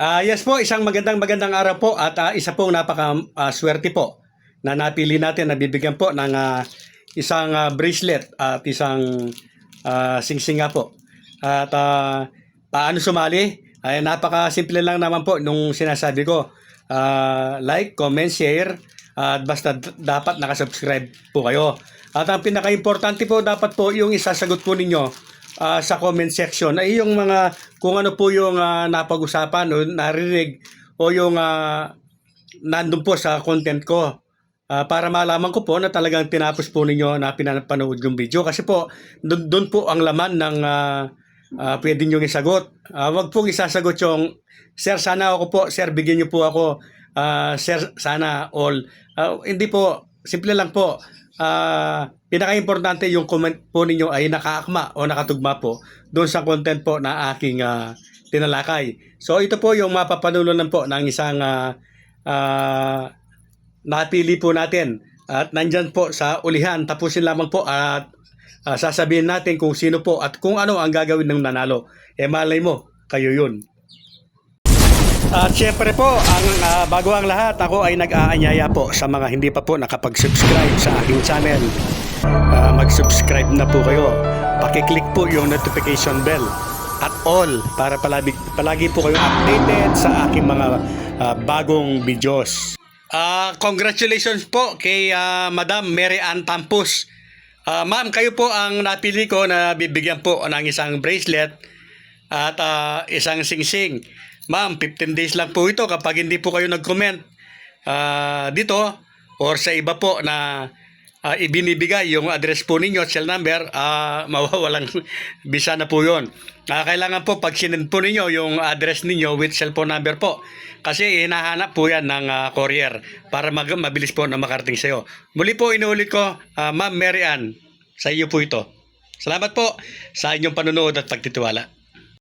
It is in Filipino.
Ah, yes po, isang magandang magandang araw po at ah, isa pong napaka ah, po na napili natin na bibigyan po ng ah, isang ah, bracelet at isang ah, singsinga po. At ah, paano sumali? Ay napaka-simple lang naman po nung sinasabi ko. Ah, like, comment, share at basta dapat nakasubscribe po kayo. At ang pinaka-importante po dapat po yung isasagot po ninyo ah, sa comment section ay yung mga kung ano po yung ah, napag-usapan o narinig o yung ah, nandun po sa content ko. Ah, para malaman ko po na talagang tinapos po ninyo na pinapanood yung video kasi po doon po ang laman ng ah, ah, pwede nyo isagot. Ah, wag pong isasagot yung Sir sana ako po, Sir bigyan niyo po ako. Ah, sir sana all. Ah, hindi po, simple lang po. Ah, pinaka-importante yung comment po ninyo ay nakaakma o nakatugma po doon sa content po na aking ah, tinalakay. So ito po yung mapapanalunan po ng isang ah, ah, napili po natin. At nandyan po sa ulihan, tapusin lamang po at ah, sasabihin natin kung sino po at kung ano ang gagawin ng nanalo. Eh malay mo, kayo yun. At syempre po, ang ah, bago ang lahat, ako ay nag-aanyaya po sa mga hindi pa po nakapag-subscribe sa aking channel. Ah, mag-subscribe na po kayo. Pakiclick po yung notification bell at all para palagi, palagi po kayo updated sa aking mga ah, bagong videos. Ah, congratulations po kay ah, Madam Mary Ann Tampus. Ah, ma'am, kayo po ang napili ko na bibigyan po ng isang bracelet at ah, isang singsing. Ma'am, 15 days lang po ito kapag hindi po kayo nag-comment ah, dito or sa iba po na ah, ibinibigay yung address po ninyo at cell number, ah, mawawalan bisa na po yun. Ah, kailangan po pag sinend po ninyo yung address ninyo with cellphone number po. Kasi hinahanap po yan ng ah, courier para mag- mabilis po na makarating sa iyo. Muli po inuulit ko, ah, Ma'am Mary Ann, sa iyo po ito. Salamat po sa inyong panunood at pagtitiwala.